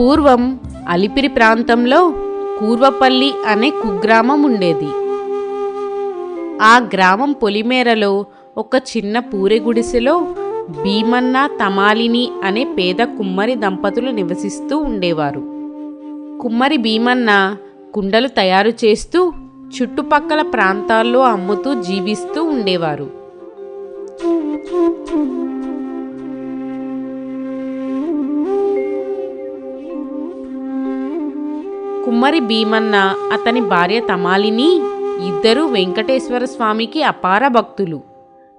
పూర్వం అలిపిరి ప్రాంతంలో కూర్వపల్లి అనే కుగ్రామం ఉండేది. ఆ గ్రామం పొలిమేరలో ఒక చిన్న పూరె గుడిసెలో భీమన్న తమాలిని అనే పేద కుమ్మరి దంపతులు నివసిస్తూ ఉండేవారు. కుమ్మరి భీమన్న కుండలు తయారు చేస్తూ చుట్టుపక్కల ప్రాంతాల్లో అమ్ముతూ జీవిస్తూ ఉండేవారు. కుమ్మరి భీమన్న అతని భార్య తమాలిని ఇద్దరు వెంకటేశ్వర స్వామికి అపార భక్తులు.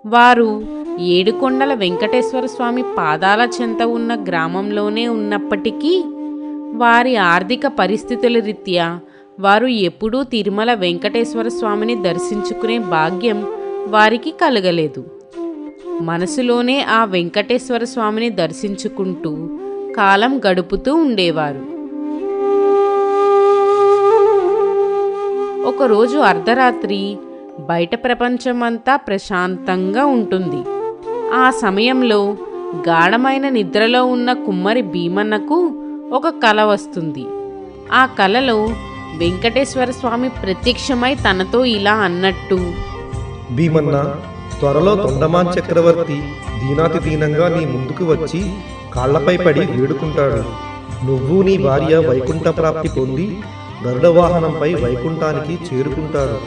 వారు ఏడుకొండల వెంకటేశ్వర స్వామి పాదాల చెంత ఉన్న గ్రామంలోనే ఉన్నప్పటికీ వారి ఆర్థిక పరిస్థితుల రీత్యా వారు ఎప్పుడూ తిరుమల వెంకటేశ్వర స్వామిని దర్శించుకునే భాగ్యం వారికి కలగలేదు. మనసులోనే ఆ వెంకటేశ్వర స్వామిని దర్శించుకుంటూ కాలం గడుపుతూ ఉండేవారు. ఒకరోజు అర్ధరాత్రి బయట ప్రపంచమంతా ప్రశాంతంగా ఉంటుంది. ఆ సమయంలో గాఢమైన నిద్రలో ఉన్న కుమ్మరి భీమన్నకు ఒక కల వస్తుంది. ఆ కలలో వెంకటేశ్వర స్వామి ప్రత్యక్షమై తనతో ఇలా అన్నట్టు భీమన్న త్వరలో తొండమాన్ చక్రవర్తి దీనాతి దీనంగా నీ ముందుకు వచ్చి కాళ్ళపై పడి వేడుకుంటాడు. నువ్వు నీ భార్య వైకుంఠ ప్రాప్తి పొంది గరుడ వాహనంపై వైకుంఠానికి చేరుకుంటారు.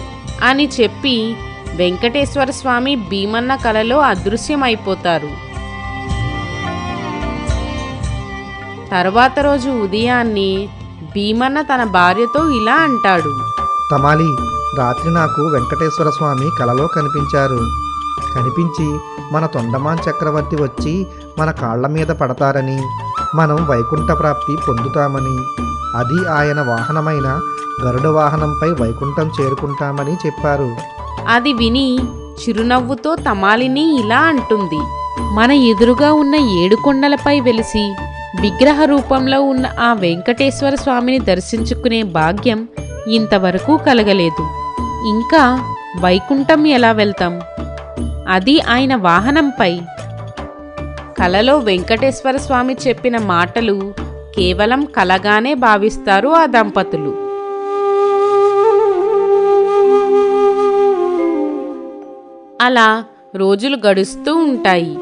అని చెప్పి వెంకటేశ్వర స్వామి భీమన్న కలలో అదృశ్యమైపోతారు. తర్వాత రోజు ఉదయాన్నే భీమన్న తన భార్యతో ఇలా అంటాడు. తమాలి రాత్రి నాకు వెంకటేశ్వర స్వామి కలలో కనిపించారు. కనిపించి మన తొండమాన్ చక్రవర్తి వచ్చి మన కాళ్ళ మీద పడతారని మనం వైకుంఠ ప్రాప్తి పొందుతామని. అది ఆయన వాహనమైన గరుడ వాహనంపై వైకుంఠం చేరుకుంటామని చెప్పారు. అది విని చిరునవ్వుతో తమాలిని ఇలా అంటుంది. మన ఎదురుగా ఉన్న ఏడు కొండలపై వెలిసి విగ్రహ రూపంలో ఉన్న ఆ వెంకటేశ్వర స్వామిని దర్శించుకునే భాగ్యం ఇంతవరకు కలగలేదు. ఇంకా వైకుంఠం ఎలా వెళ్తాం? అది ఆయన వాహనంపై. కలలో వెంకటేశ్వర స్వామి చెప్పిన మాటలు కేవలం కలగానే భావిస్తారు ఆ దంపతులు. అలా రోజులు గడుస్తూ ఉంటాయి.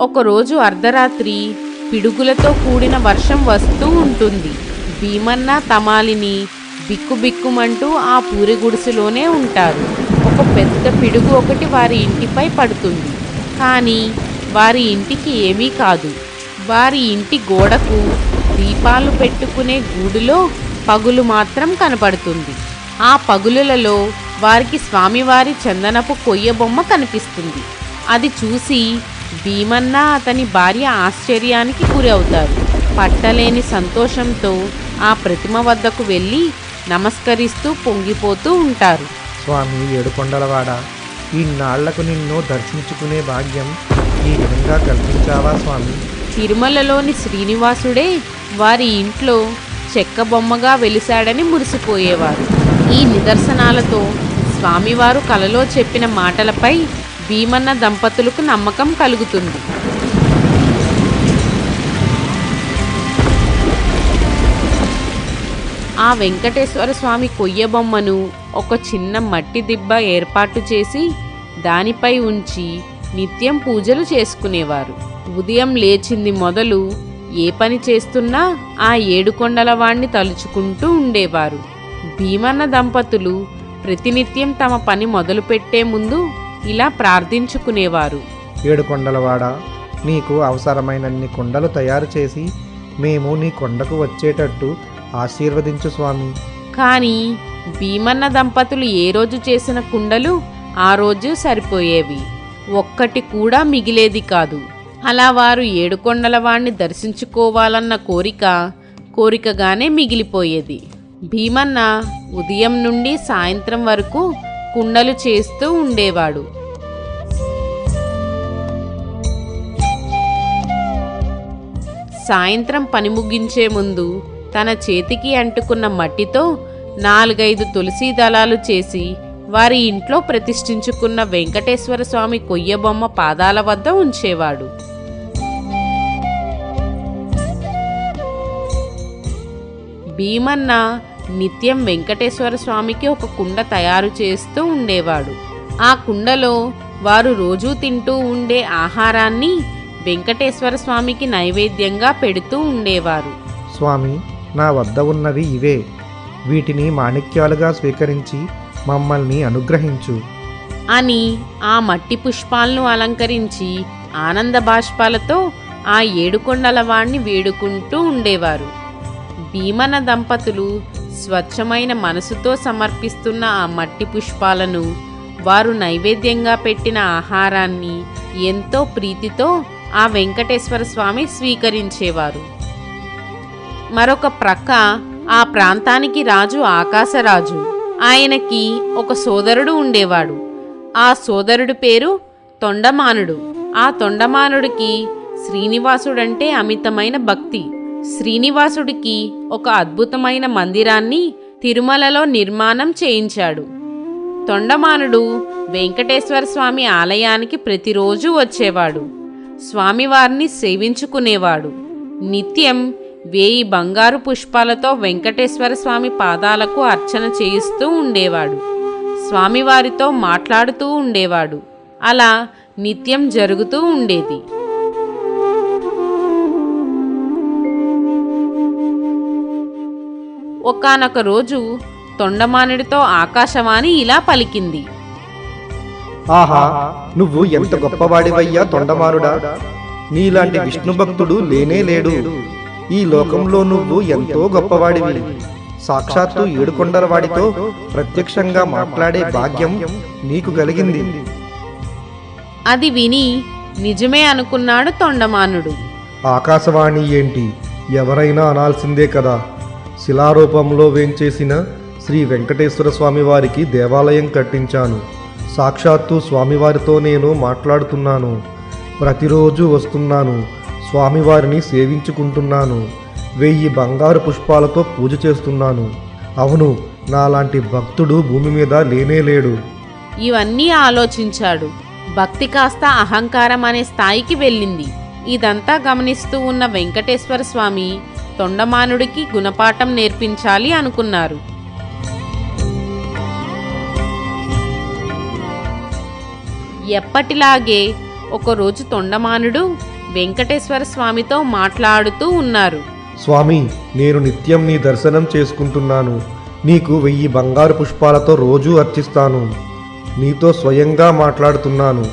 ఒకరోజు అర్ధరాత్రి పిడుగులతో కూడిన వర్షం వస్తూ ఉంటుంది. భీమన్న తమాలిని బిక్కుబిక్కుమంటూ ఆ పూరి గుడిసెలోనే ఉంటారు. ఒక పెద్ద పిడుగు ఒకటి వారి ఇంటిపై పడుతుంది. కానీ వారి ఇంటికి ఏమీ కాదు. వారి ఇంటి గోడకు దీపాలు పెట్టుకునే గూడులో పగులు మాత్రం కనపడుతుంది. ఆ పగులులలో వారికి స్వామివారి చందనపు కొయ్య బొమ్మ కనిపిస్తుంది. అది చూసి భీమన్న అతని భార్య ఆశ్చర్యానికి గురి అవుతారు పట్టలేని సంతోషంతో ఆ ప్రతిమ వద్దకు వెళ్ళి నమస్కరిస్తూ పొంగిపోతూ ఉంటారు. స్వామి ఏడుకొండలవాడ ఈనాళ్ళకు నిన్ను దర్శించుకునే భాగ్యం ఈ విధంగా కల్పించావా స్వామి? తిరుమలలోని శ్రీనివాసుడే వారి ఇంట్లో చెక్క బొమ్మగా వెలిశాడని మురిసిపోయేవారు. ఈ నిదర్శనాలతో స్వామివారు కలలో చెప్పిన మాటలపై భీమన్న దంపతులకు నమ్మకం కలుగుతుంది. ఆ వెంకటేశ్వర స్వామి కొయ్య బొమ్మను ఒక చిన్న మట్టి దిబ్బ ఏర్పాటు చేసి దానిపై ఉంచి నిత్యం పూజలు చేసుకునేవారు. ఉదయం లేచింది మొదలు ఏ పని చేస్తున్నా ఆ ఏడుకొండల వాణ్ణి తలుచుకుంటూ ఉండేవారు. భీమన్న దంపతులు ప్రతినిత్యం తమ పని మొదలుపెట్టే ముందు ఇలా ప్రార్థించుకునేవారు. ఏడుకొండలవాడ నీకు అవసరమైనన్ని కొండలు తయారు చేసి మేము నీ కొండకు వచ్చేటట్టు ఆశీర్వదించు స్వామి. కానీ భీమన్న దంపతులు ఏ రోజు చేసిన కుండలు ఆ రోజు సరిపోయేవి. ఒక్కటి కూడా మిగిలేది కాదు. అలా వారు ఏడుకొండల వాణ్ణి దర్శించుకోవాలన్న కోరిక కోరికగానే మిగిలిపోయేది. భీమన్న ఉదయం నుండి సాయంత్రం వరకు కుండలు చేస్తూ ఉండేవాడు. సాయంత్రం పని ముగించే ముందు తన చేతికి అంటుకున్న మట్టితో నాలుగైదు తులసీ దళాలు చేసి వారి ఇంట్లో ప్రతిష్ఠించుకున్న వెంకటేశ్వర స్వామి కొయ్యబొమ్మ పాదాల వద్ద ఉంచేవాడు. భీమన్న నిత్యం వెంకటేశ్వర స్వామికి ఒక కుండ తయారు చేస్తూ ఉండేవాడు. ఆ కుండలో వారు రోజూ తింటూ ఉండే ఆహారాన్ని వెంకటేశ్వర స్వామికి నైవేద్యంగా పెడుతూ ఉండేవారు. స్వామి నా వద్ద ఉన్నవి ఇవే. వీటిని మాణిక్యాలుగా స్వీకరించి మమ్మల్ని అనుగ్రహించు. అని ఆ మట్టి పుష్పాలను అలంకరించి ఆనంద బాష్పాలతో ఆ ఏడుకొండల వాణ్ణి వేడుకుంటూ ఉండేవారు. భీమన దంపతులు స్వచ్ఛమైన మనసుతో సమర్పిస్తున్న ఆ మట్టి పుష్పాలను వారు నైవేద్యంగా పెట్టిన ఆహారాన్ని ఎంతో ప్రీతితో ఆ వెంకటేశ్వర స్వామి స్వీకరించేవారు. మరొక ప్రక్క ఆ ప్రాంతానికి రాజు ఆకాశరాజు. ఆయనకి ఒక సోదరుడు ఉండేవాడు. ఆ సోదరుడి పేరు తొండమానుడు. ఆ తొండమానుడికి శ్రీనివాసుడంటే అమితమైన భక్తి. శ్రీనివాసుడికి ఒక అద్భుతమైన మందిరాన్ని తిరుమలలో నిర్మాణం చేయించాడు. తొండమానుడు వెంకటేశ్వర స్వామి ఆలయానికి ప్రతిరోజు వచ్చేవాడు. స్వామివారిని సేవించుకునేవాడు. నిత్యం వేయి బంగారు పుష్పాలతో వెంకటేశ్వర స్వామి పాదాలకు అర్చన చేయిస్తూ ఉండేవాడు. స్వామివారితో మాట్లాడుతూ ఉండేవాడు. అలా నిత్యం జరుగుతూ ఉండేది. ఒకానొక రోజు తొండమానుడితో ఆకాశవాణి ఇలా పలికింది. ఆహా నువ్వు ఎంత గొప్పవాడివయ్యా తొండమానుడా? నీలాంటి విష్ణు భక్తుడు లేనే లేడు. ఈ లోకంలో నువ్వు ఎంతో గొప్పవాడివి. సాక్షాత్తు ఏడుకొండల వాడితో ప్రత్యక్షంగా మాట్లాడే భాగ్యం నీకు కలిగింది. అది విని నిజమే అనుకున్నాడు తొండమానుడు. ఆకాశవాణి ఏంటి? ఎవరైనా అనాల్సిందే కదా. శిలారూపంలో వేంచేసిన శ్రీ వెంకటేశ్వర స్వామి వారికి దేవాలయం కట్టించాను. సాక్షాత్తు స్వామివారితో నేను మాట్లాడుతున్నాను. ప్రతిరోజు వస్తున్నాను. స్వామివారిని సేవించుకుంటున్నాను. వెయ్యి బంగారు పుష్పాలతో పూజ చేస్తున్నాను. అవును నాలాంటి భక్తుడు భూమి మీద లేనే లేడు. ఇవన్నీ ఆలోచించాడు. భక్తి కాస్త అహంకారం అనే స్థాయికి వెళ్ళింది. ఇదంతా గమనిస్తూ ఉన్న వెంకటేశ్వర స్వామి తొండమానుడికి గుణపాఠం నేర్పించాలి అనుకున్నారు. ఎప్పటిలాగే ఒకరోజు తొండమానుడు వెంకటేశ్వర స్వామితో మాట్లాడుతూ ఉన్నారు. స్వామి నేను నిత్యం నీ దర్శనం చేసుకుంటున్నాను. నీకు వెయ్యి బంగారు పుష్పాలతో రోజూ అర్చిస్తాను. నీతో స్వయంగా మాట్లాడుతున్నాను.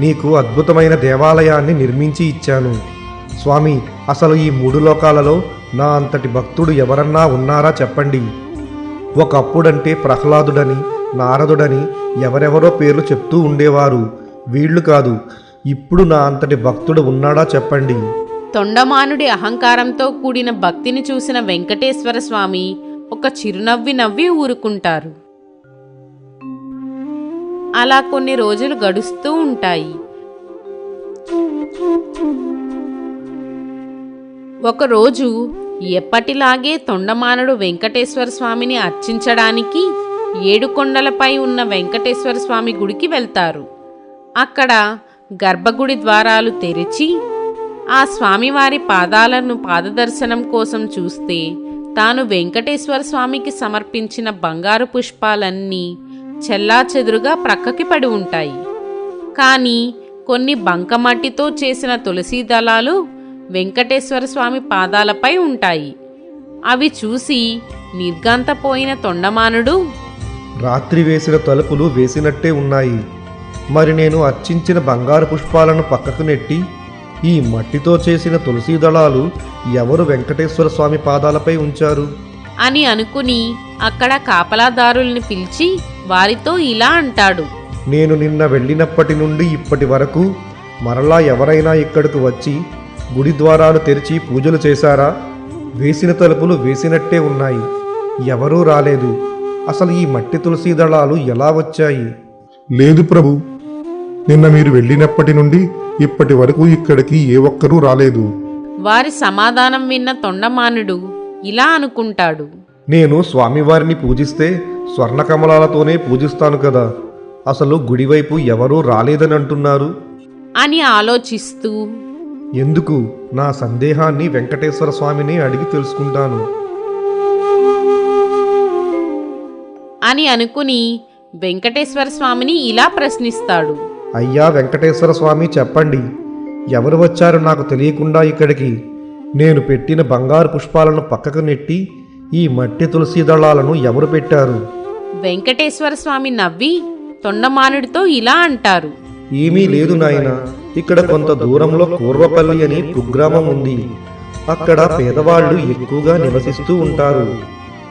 నీకు అద్భుతమైన దేవాలయాన్ని నిర్మించి ఇచ్చాను. స్వామి అసలు ఈ మూడు లోకాలలో నా అంతటి భక్తుడు ఎవరన్నా ఉన్నారా చెప్పండి. ఒకప్పుడంటే ప్రహ్లాదుడని నారదుడని ఎవరెవరో పేర్లు చెప్తూ ఉండేవారు. వీళ్ళు కాదు ఇప్పుడు నా అంతటి భక్తుడు ఉన్నాడా చెప్పండి. తొండమానుడి అహంకారంతో కూడిన భక్తిని చూసిన వెంకటేశ్వర స్వామి ఒక చిరునవ్వి నవ్వి ఊరుకుంటారు. అలా కొన్ని రోజులు గడుస్తూ ఉంటాయి. ఒకరోజు ఎప్పటిలాగే తొండమానుడు వెంకటేశ్వర స్వామిని అర్చించడానికి ఏడుకొండలపై ఉన్న వెంకటేశ్వర స్వామి గుడికి వెళ్తారు. అక్కడ గర్భగుడి ద్వారాలు తెరిచి ఆ స్వామివారి పాదాలను పాదదర్శనం కోసం చూస్తే తాను వెంకటేశ్వర స్వామికి సమర్పించిన బంగారు పుష్పాలన్నీ చెల్లాచెదురుగా ప్రక్కకి పడి ఉంటాయి. కానీ కొన్ని బంకమట్టితో చేసిన తులసీ దళాలు వెంకటేశ్వర స్వామి పాదాలపై ఉంటాయి. అవి చూసి నిర్గాంతపోయిన తొండమానుడు రాత్రి వేసిన తలుపులు వేసినట్టే ఉన్నాయి. మరి నేను అర్చించిన బంగారు పుష్పాలను పక్కకు నెట్టి ఈ మట్టితో చేసిన తులసీ దళాలు ఎవరు వెంకటేశ్వర స్వామి పాదాలపై ఉంచారు? అని అనుకుని అక్కడ కాపలాదారుల్ని పిలిచి వారితో ఇలా అంటాడు. నేను నిన్న వెళ్ళినప్పటి నుండి ఇప్పటి వరకు మరలా ఎవరైనా ఇక్కడికి వచ్చి గుడి ద్వారాలు తెరిచి పూజలు చేశారా? వేసిన తలుపులు వేసినట్టే ఉన్నాయి. ఎవరూ రాలేదు. అసలు ఈ మట్టి తులసీ దళాలు ఎలా వచ్చాయి? లేదు ప్రభు. నిన్న మీరు వెళ్ళినప్పటి నుండి ఇప్పటి వరకు ఇక్కడికి ఏ ఒక్కరూ రాలేదు. వారి సమాధానం విన్న తొండమానుడు ఇలా అనుకుంటాడు. నేను స్వామివారిని పూజిస్తే స్వర్ణకమలాలతోనే పూజిస్తాను కదా. అసలు గుడివైపు ఎవరూ రాలేదని అంటున్నారు అని ఆలోచిస్తూ ఎందుకు? నా సందేహాన్ని వెంకటేశ్వర స్వామిని అడిగి తెలుసుకుంటాను. అని అనుకుని వెంకటేశ్వర స్వామిని ఇలా ప్రశ్నిస్తాడు. అయ్యా వెంకటేశ్వర స్వామి చెప్పండి. ఎవరు వచ్చారు నాకు తెలియకుండా ఇక్కడికి. నేను పెట్టిన బంగారు పుష్పాలను పక్కకు నెట్టి ఈ మట్టి తులసి దళాలను ఎవరు పెట్టారు? వెంకటేశ్వర స్వామి నవ్వి తొండమానుడితో ఇలా అంటారు. ఏమీ లేదు నాయన ఇక్కడ కొంత దూరంలో కూర్వపల్లి అని కుగ్రామం ఉంది. అక్కడ పేదవాళ్ళు ఎక్కువగా నివసిస్తూ ఉంటారు.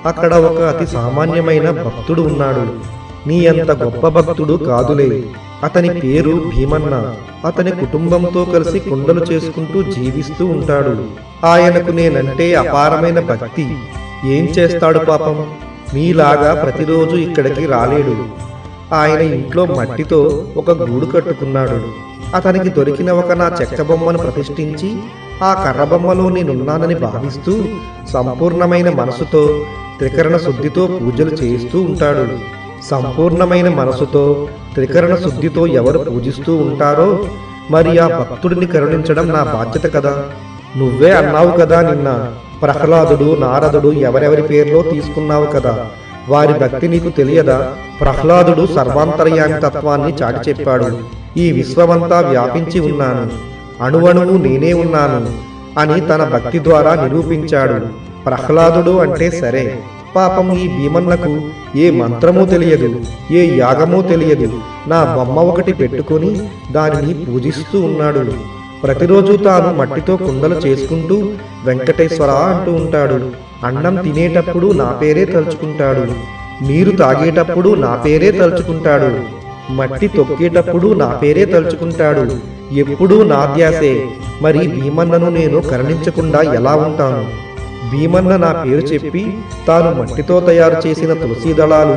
అక్కడ ఒక అతి సామాన్యమైన భక్తుడు ఉన్నాడు. నీ అంత గొప్ప భక్తుడు కాదులే. అతని పేరు భీమన్న. అతని కుటుంబంతో కలిసి కుండలు చేసుకుంటూ జీవిస్తూ ఉంటాడు. ఆయనకు నేనంటే అపారమైన భక్తి. ఏం చేస్తాడు పాపం? మీలాగా ప్రతిరోజు ఇక్కడికి రాలేడు. ఆయన ఇంట్లో మట్టితో ఒక గూడు కట్టుకున్నాడు. అతనికి దొరికిన ఒక నా చెక్క బొమ్మను ప్రతిష్ఠించి ఆ కర్రబొమ్మలో నేనున్నానని భావిస్తూ సంపూర్ణమైన మనసుతో త్రికరణ శుద్ధితో పూజలు చేయిస్తూ ఉంటాడు. సంపూర్ణమైన మనసుతో త్రికరణ శుద్ధితో ఎవరు పూజిస్తూ ఉంటారో మరి ఆ భక్తుడిని కరుణించడం నా బాధ్యత కదా. నువ్వే అన్నావు కదా నిన్న ప్రహ్లాదుడు నారదుడు ఎవరెవరి పేర్లో తీసుకున్నావు కదా. వారి భక్తి నీకు తెలియదా? ప్రహ్లాదుడు సర్వాంతర్యామి తత్వాన్ని చాటి చెప్పాడు. ఈ విశ్వమంతా వ్యాపించి ఉన్నాను. అణువణువు నేనే ఉన్నాను అని తన భక్తి ద్వారా నిరూపించాడు. ప్రహ్లాదుడు అంటే సరే. పాపం ఈ భీమన్నకు ఏ మంత్రమూ తెలియదు ఏ యాగమూ తెలియదు. నా బొమ్మ ఒకటి పెట్టుకొని దానిని పూజిస్తూ ఉన్నాడు. ప్రతిరోజు తాను మట్టితో కుండలు చేసుకుంటూ వెంకటేశ్వర అంటూ ఉంటాడు. అన్నం తినేటప్పుడు నా పేరే తలుచుకుంటాడు. నీరు తాగేటప్పుడు నా పేరే తలుచుకుంటాడు. మట్టి తొక్కేటప్పుడు నా పేరే తలుచుకుంటాడు. ఎప్పుడూ నా ధ్యాసే. మరి భీమన్నను నేను కరుణించకుండా ఎలా ఉంటాను? భీమన్న నా పేరు చెప్పి తాను మట్టితో తయారు చేసిన తులసీ దళాలు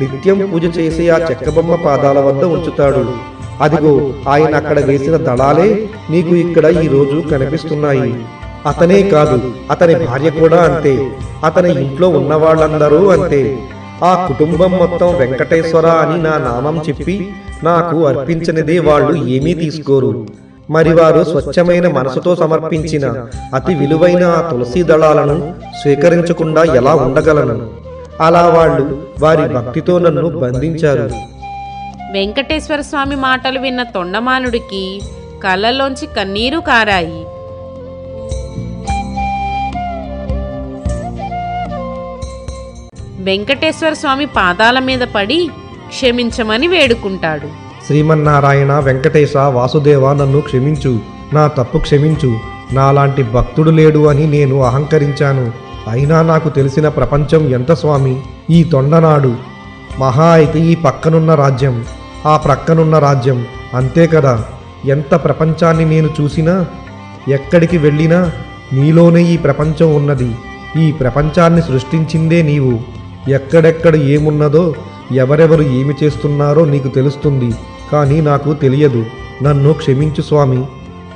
నిత్యం పూజ చేసే ఆ చెక్కబొమ్మ పాదాల వద్ద ఉంచుతాడు. అదిగో ఆయన అక్కడ వేసిన దళాలే నీకు ఇక్కడ ఈ రోజు కనిపిస్తున్నాయి. అతనే కాదు అతని భార్య కూడా అంతే. అతని ఇంట్లో ఉన్న వాళ్ళందరూ అంతే. ఆ కుటుంబం మొత్తం వెంకటేశ్వర అని నా నామం చెప్పి నాకు అర్పించనిదే వాళ్ళు ఏమీ తీసుకోరు. మరి వారు స్వచ్ఛమైన మనసుతో సమర్పించిన అతి విలువైన ఆ తులసి దళాలను స్వీకరించకుండా ఎలా ఉండగలను? అలా వాళ్ళు వారి భక్తితో నన్ను బంధించారు. వెంకటేశ్వర స్వామి మాటలు విన్న తొండమానుడికి కళ్ళలోంచి కన్నీరు కారాయి. వెంకటేశ్వర స్వామి పాదాల మీద పడి క్షమించమని వేడుకుంటాడు. శ్రీమన్నారాయణ వెంకటేశ వాసుదేవ నన్ను క్షమించు. నా తప్పు క్షమించు. నాలాంటి భక్తుడు లేడు అని నేను అహంకరించాను. అయినా నాకు తెలిసిన ప్రపంచం ఎంత స్వామి? ఈ తొండనాడు. మహా అయితే ఈ పక్కనున్న రాజ్యం. ఆ ప్రక్కనున్న రాజ్యం. అంతే కదా. ఎంత ప్రపంచాన్ని నేను చూసినా ఎక్కడికి వెళ్ళినా నీలోనే ఈ ప్రపంచం ఉన్నది. ఈ ప్రపంచాన్ని సృష్టించిందే నీవు. ఎక్కడెక్కడ ఏమున్నదో ఎవరెవరు ఏమి చేస్తున్నారో నీకు తెలుస్తుంది. కానీ నాకు తెలియదు. నన్ను క్షమించు స్వామి.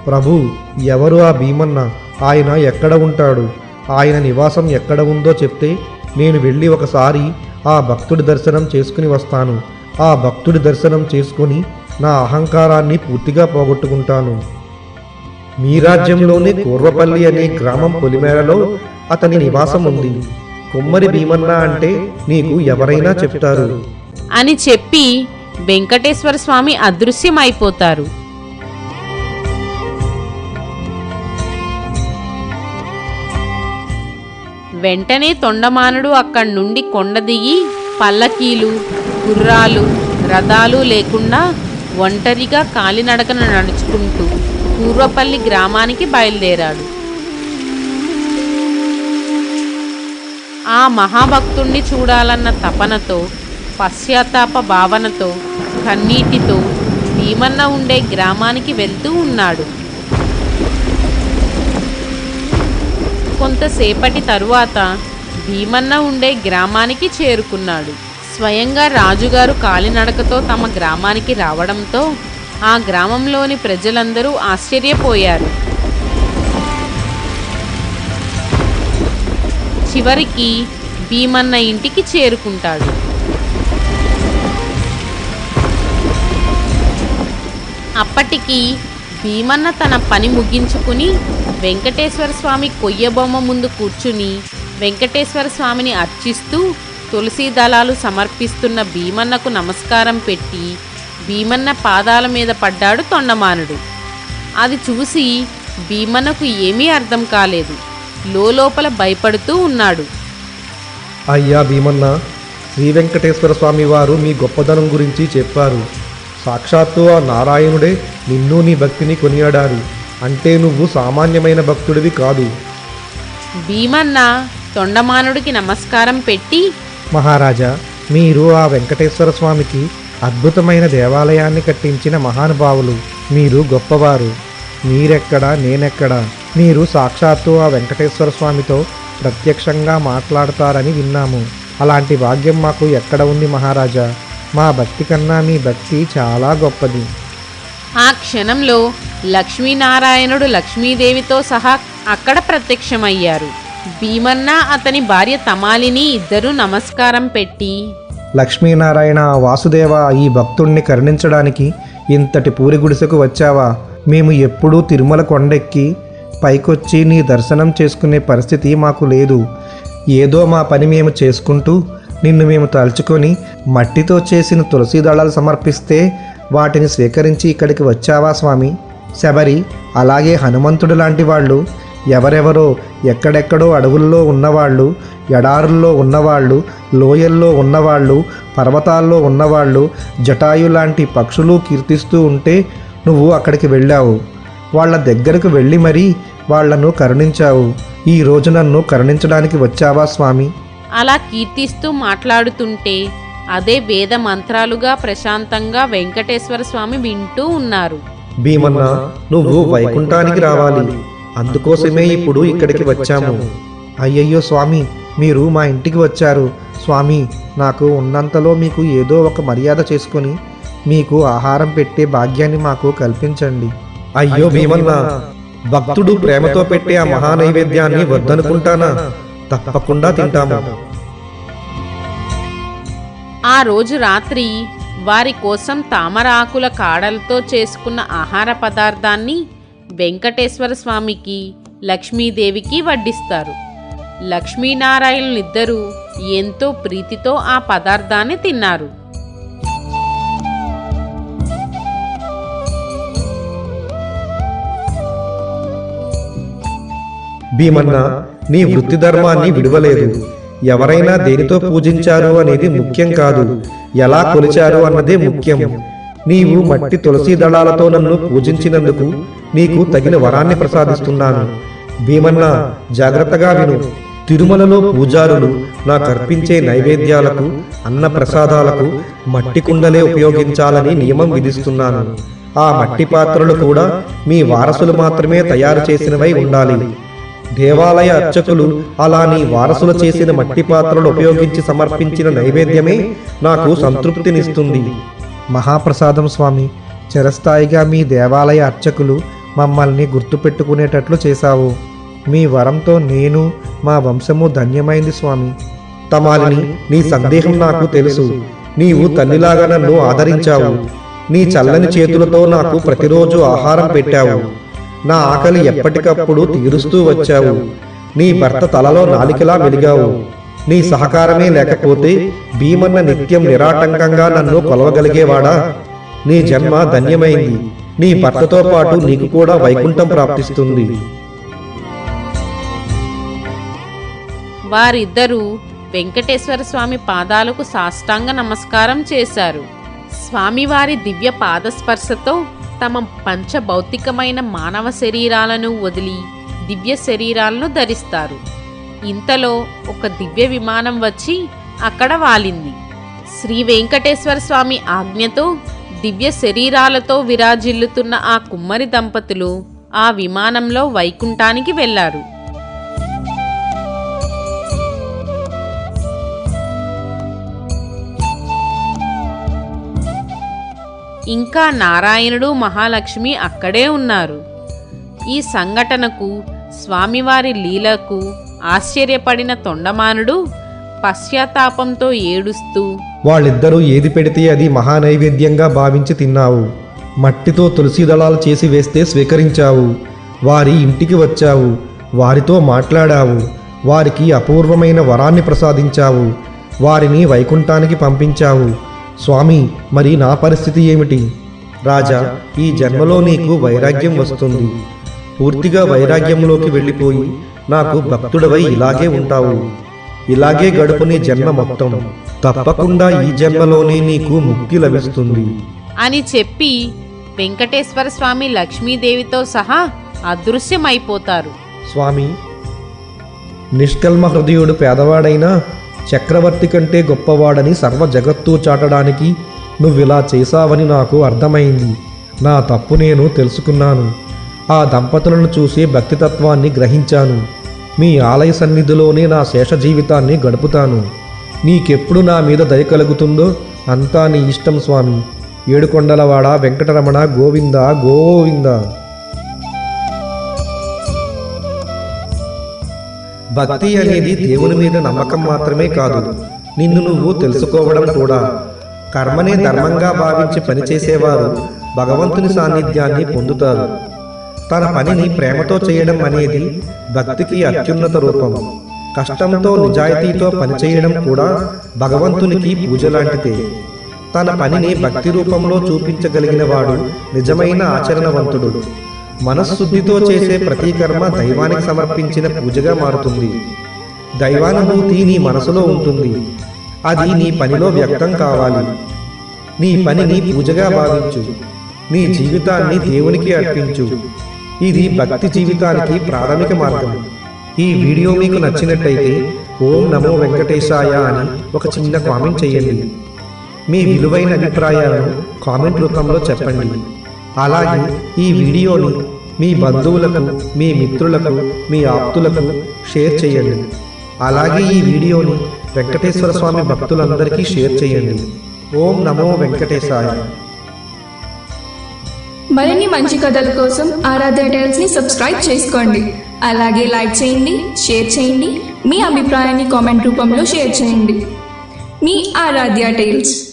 ప్రభు ఎవరు ఆ భీమన్న? ఆయన ఎక్కడ ఉంటాడు? ఆయన నివాసం ఎక్కడ ఉందో చెప్తే నేను వెళ్ళి ఒకసారి ఆ భక్తుడి దర్శనం చేసుకుని వస్తాను. ఆ భక్తుడి దర్శనం చేసుకుని నా అహంకారాన్ని పూర్తిగా పోగొట్టుకుంటాను. మీ రాజ్యంలోని కూర్వపల్లి అనే గ్రామం పొలిమేరలో అతని నివాసం ఉంది. కుమ్మరి భీమన్న అంటే నీకు ఎవరైనా చెప్తారు. అని చెప్పి వెంకటేశ్వర స్వామి అదృశ్యమైపోతారు. వెంటనే తొండమానుడు అక్కడి నుండి కొండ దిగి పల్లకీలు గుర్రాలు రథాలు లేకుండా ఒంటరిగా కాలినడకన నడుచుకుంటూ పూర్వపల్లి గ్రామానికి బయలుదేరాడు. ఆ మహాభక్తుణ్ణి చూడాలన్న తపనతో పశ్చాత్తాప భావనతో కన్నీటితో భీమన్న ఉండే గ్రామానికి వెళ్తూ ఉన్నాడు. కొంతసేపటి తరువాత భీమన్న ఉండే గ్రామానికి చేరుకున్నాడు. స్వయంగా రాజుగారు కాలినడకతో తమ గ్రామానికి రావడంతో ఆ గ్రామంలోని ప్రజలందరూ ఆశ్చర్యపోయారు. చివరికి భీమన్న ఇంటికి చేరుకుంటాడు. అప్పటికి భీమన్న తన పని ముగించుకుని వెంకటేశ్వర స్వామి కొయ్యబొమ్మ ముందు కూర్చుని వెంకటేశ్వర స్వామిని అర్చిస్తూ తులసీ దళాలు సమర్పిస్తున్న భీమన్నకు నమస్కారం పెట్టి భీమన్న పాదాల మీద పడ్డాడు తొండమానుడు. అది చూసి భీమన్నకు ఏమీ అర్థం కాలేదు. లోపల భయపడుతూ ఉన్నాడు. అయ్యా భీమన్న శ్రీ వెంకటేశ్వర స్వామి వారు మీ గొప్పదనం గురించి చెప్పారు. సాక్షాత్తు ఆ నారాయణుడే నిన్ను నీ భక్తిని కొనియాడారు. అంటే నువ్వు సామాన్యమైన భక్తుడివి కాదు. భీమన్న తొండమానుడికి నమస్కారం పెట్టి మహారాజా మీరు ఆ వెంకటేశ్వర స్వామికి అద్భుతమైన దేవాలయాన్ని కట్టించిన మహానుభావులు. మీరు గొప్పవారు. మీరెక్కడా నేనెక్కడా? మీరు సాక్షాత్తు ఆ వెంకటేశ్వర స్వామితో ప్రత్యక్షంగా మాట్లాడతారని విన్నాము. అలాంటి భాగ్యం మాకు ఎక్కడ ఉంది మహారాజా? మా భక్తి కన్నా మీ భక్తి చాలా గొప్పది. ఆ క్షణంలో లక్ష్మీనారాయణుడు లక్ష్మీదేవితో సహా అక్కడ ప్రత్యక్షమయ్యారు. భీమన్న అతని భార్య తమాలిని ఇద్దరూ నమస్కారం పెట్టి లక్ష్మీనారాయణ వాసుదేవ ఈ భక్తుణ్ణి కరుణించడానికి ఇంతటి పూరి గుడిసెకు వచ్చావా? మేము ఎప్పుడూ తిరుమల కొండెక్కి పైకొచ్చి నీ దర్శనం చేసుకునే పరిస్థితి మాకు లేదు. ఏదో మా పని మేము చేసుకుంటూ నిన్ను మేము తలుచుకొని మట్టితో చేసిన తులసి దళాలు సమర్పిస్తే వాటిని స్వీకరించి ఇక్కడికి వచ్చావా స్వామి? శబరి అలాగే హనుమంతుడు లాంటి వాళ్ళు ఎవరెవరో ఎక్కడెక్కడో అడవుల్లో ఉన్నవాళ్ళు ఎడారుల్లో ఉన్నవాళ్ళు లోయల్లో ఉన్నవాళ్ళు పర్వతాల్లో ఉన్నవాళ్ళు జటాయు లాంటి పక్షులు కీర్తిస్తూ ఉంటే నువ్వు అక్కడికి వెళ్ళావు. వాళ్ళ దగ్గరకు వెళ్ళి మరీ వాళ్ళను కరుణించావు. ఈ రోజు నన్ను కరుణించడానికి వచ్చావా స్వామి? అలా కీర్తిస్తూ మాట్లాడుతుంటే అదే వేద మంత్రాలుగా ప్రశాంతంగా వెంకటేశ్వర స్వామి వింటూ ఉన్నారు. భీమన్న నువ్వు వైకుంఠానికి రావాలి. అందుకోసమే ఇప్పుడు ఇక్కడికి వచ్చాము. అయ్యయ్యో స్వామి మీరు మా ఇంటికి వచ్చారు. స్వామి నాకు ఉన్నంతలో మీకు ఏదో ఒక మర్యాద చేసుకొని మీకు ఆహారం పెట్టే భాగ్యాన్ని మాకు కల్పించండి. అయ్యో భీమన్న భక్తుడు ప్రేమతో పెట్టే ఆ మహానైవేద్యాన్ని వద్దనుకుంటానా? తప్పకుండా తింటాము. ఆ రోజు రాత్రి వారి కోసం తామర ఆకుల కాడలతో చేసుకున్న ఆహార పదార్థాన్ని వెంకటేశ్వర స్వామికి లక్ష్మీదేవికి వడ్డిస్తారు. లక్ష్మీనారాయణులిద్దరూ ఎంతో ప్రీతితో ఆ పదార్థాన్ని తిన్నారు. భీమన్న నీ వృత్తి ధర్మాన్ని విడవలేదు. ఎవరైనా దేనితో పూజించారు అనేది ముఖ్యం కాదు. ఎలా కొలిచారు అన్నదే ముఖ్యం. నీవు మట్టి తులసి దళాలతో నన్ను పూజించినందుకు నీకు తగిన వరాన్ని ప్రసాదిస్తున్నాను. భీమన్న జాగ్రత్తగా విను. తిరుమలలో పూజారులు నాకు అర్పించే నైవేద్యాలకు అన్న ప్రసాదాలకు మట్టి కుండలే ఉపయోగించాలని నియమం విధిస్తున్నాను. ఆ మట్టి పాత్రలు కూడా మీ వారసులు మాత్రమే తయారు చేసినవై ఉండాలి. దేవాలయ అర్చకులు అలా నీ వారసులు చేసిన మట్టి పాత్రలు ఉపయోగించి సమర్పించిన నైవేద్యమే నాకు సంతృప్తినిస్తుంది. మహాప్రసాదం స్వామి చిరస్థాయిగా మీ దేవాలయ అర్చకులు మమ్మల్ని గుర్తుపెట్టుకునేటట్లు చేశావు. మీ వరంతో నేను మా వంశము ధన్యమైంది స్వామి. తమాలిని నీ సందేహం నాకు తెలుసు. నీవు తల్లిలాగా నన్ను ఆదరించావు. నీ చల్లని చేతులతో నాకు ప్రతిరోజు ఆహారం పెట్టావు. నా ఆకలి ఎప్పటికప్పుడు తీరుస్తూ వచ్చావు. నీ భర్త తలలో నాలికలా వెలిగావు నీ సహకారమే లేకపోతే భీమన్న నిత్యం నిరాటంకంగా నన్ను కొలవగలిగేవాడా? నీ జన్మ ధన్యమైంది. నీ భర్తతో పాటు నీకు కూడా వైకుంఠం ప్రాప్తిస్తుంది. వారిద్దరూ వెంకటేశ్వర స్వామి పాదాలకు సాష్టాంగ నమస్కారం చేశారు. స్వామివారి దివ్య పాదస్పర్శతో తమ పంచభౌతికమైన మానవ శరీరాలను వదిలి దివ్య శరీరాలను ధరిస్తారు. ఇంతలో ఒక దివ్య విమానం వచ్చి అక్కడ వాలింది. శ్రీ వెంకటేశ్వర స్వామి ఆజ్ఞతో దివ్య శరీరాలతో విరాజిల్లుతున్న ఆ కుమ్మరి దంపతులు ఆ విమానంలో వైకుంఠానికి వెళ్ళారు ఇంకా నారాయణుడు మహాలక్ష్మి అక్కడే ఉన్నారు. ఈ సంఘటనకు స్వామివారి లీలకు ఆశ్చర్యపడిన తొండమానుడు పశ్చాత్తాపంతో ఏడుస్తూ వాళ్ళిద్దరూ ఏది పెడితే అది మహానైవేద్యంగా భావించి తిన్నావు. మట్టితో తులసి దళాలు చేసి వేస్తే స్వీకరించావు. వారి ఇంటికి వచ్చావు. వారితో మాట్లాడావు. వారికి అపూర్వమైన వరాన్ని ప్రసాదించావు. వారిని వైకుంఠానికి పంపించావు. స్వామి మరి నా పరిస్థితి ఏమిటి? రాజా ఈ జన్మలో నీకు వైరాగ్యం వస్తుంది. పూర్తిగా వైరాగ్యంలోకి వెళ్ళిపోయి నాకు భక్తుడవై ఇలాగే ఉంటావు. ఇలాగే గడుపు నీ జన్మ మొత్తం. తప్పకుండా ఈ జన్మలోనే నీకు ముక్తి లభిస్తుంది. అని చెప్పి వెంకటేశ్వర స్వామి లక్ష్మీదేవితో సహా అదృశ్యమైపోతారు. స్వామి నిష్కల్మ హృదయుడు పేదవాడైనా చక్రవర్తి కంటే గొప్పవాడని సర్వ జగత్తు చాటడానికి నువ్విలా చేశావని నాకు అర్థమైంది. నా తప్పు నేను తెలుసుకున్నాను. ఆ దంపతులను చూసి భక్తితత్వాన్ని గ్రహించాను. మీ ఆలయ సన్నిధిలోనే నా శేష జీవితాన్ని గడుపుతాను. నీకెప్పుడు నా మీద దయ కలుగుతుందో అంతా నీ ఇష్టం స్వామి. ఏడుకొండలవాడ వెంకటరమణ గోవింద గోవింద. భక్తి అనేది దేవుని మీద నమ్మకం మాత్రమే కాదు. నిన్ను నువ్వు తెలుసుకోవడం కూడా. కర్మనే ధర్మంగా భావించి పనిచేసేవారు భగవంతుని సాన్నిధ్యాన్ని పొందుతారు. తన పనిని ప్రేమతో చేయడం అనేది భక్తికి అత్యున్నత రూపం. కష్టంతో నిజాయితీతో పనిచేయడం కూడా భగవంతునికి పూజ లాంటిదే తన పనిని భక్తి రూపంలో చూపించగలిగిన వాడు నిజమైన ఆచరణవంతుడు. మనశ్శుద్ధితో చేసే ప్రతి కర్మ దైవానికి సమర్పించిన పూజగా మారుతుంది. దైవానుభూతి నీ మనసులో ఉంటుంది. అది నీ పనిలో వ్యక్తం కావాలి. నీ పనిని పూజగా భావించు. నీ జీవితాన్ని దేవునికి అర్పించు. ఇది భక్తి జీవితానికి ప్రాథమిక మార్గం. ఈ వీడియో మీకు నచ్చినట్టయితే ఓం నమో వెంకటేశాయ అని ఒక చిన్న కామెంట్ చేయండి. మీ విలువైన అభిప్రాయాలను కామెంట్ రూపంలో చెప్పండి. అలాగే ఈ వీడియోని మీ బంధువులకు మీ మిత్రులకు మీ ఆప్తులకు షేర్ చేయండి. అలాగే ఈ వీడియోని వెంకటేశ్వర స్వామి భక్తులందరికీ షేర్ చేయండి. ఓం నమో వెంకటేశాయ. మరిన్ని మంచి కథల కోసం ఆరాధ్య టైల్స్ని సబ్స్క్రైబ్ చేసుకోండి. అలాగే లైక్ చేయండి షేర్ చేయండి మీ అభిప్రాయాన్ని కామెంట్ రూపంలో షేర్ చేయండి. మీ ఆరాధ్య టైల్స్.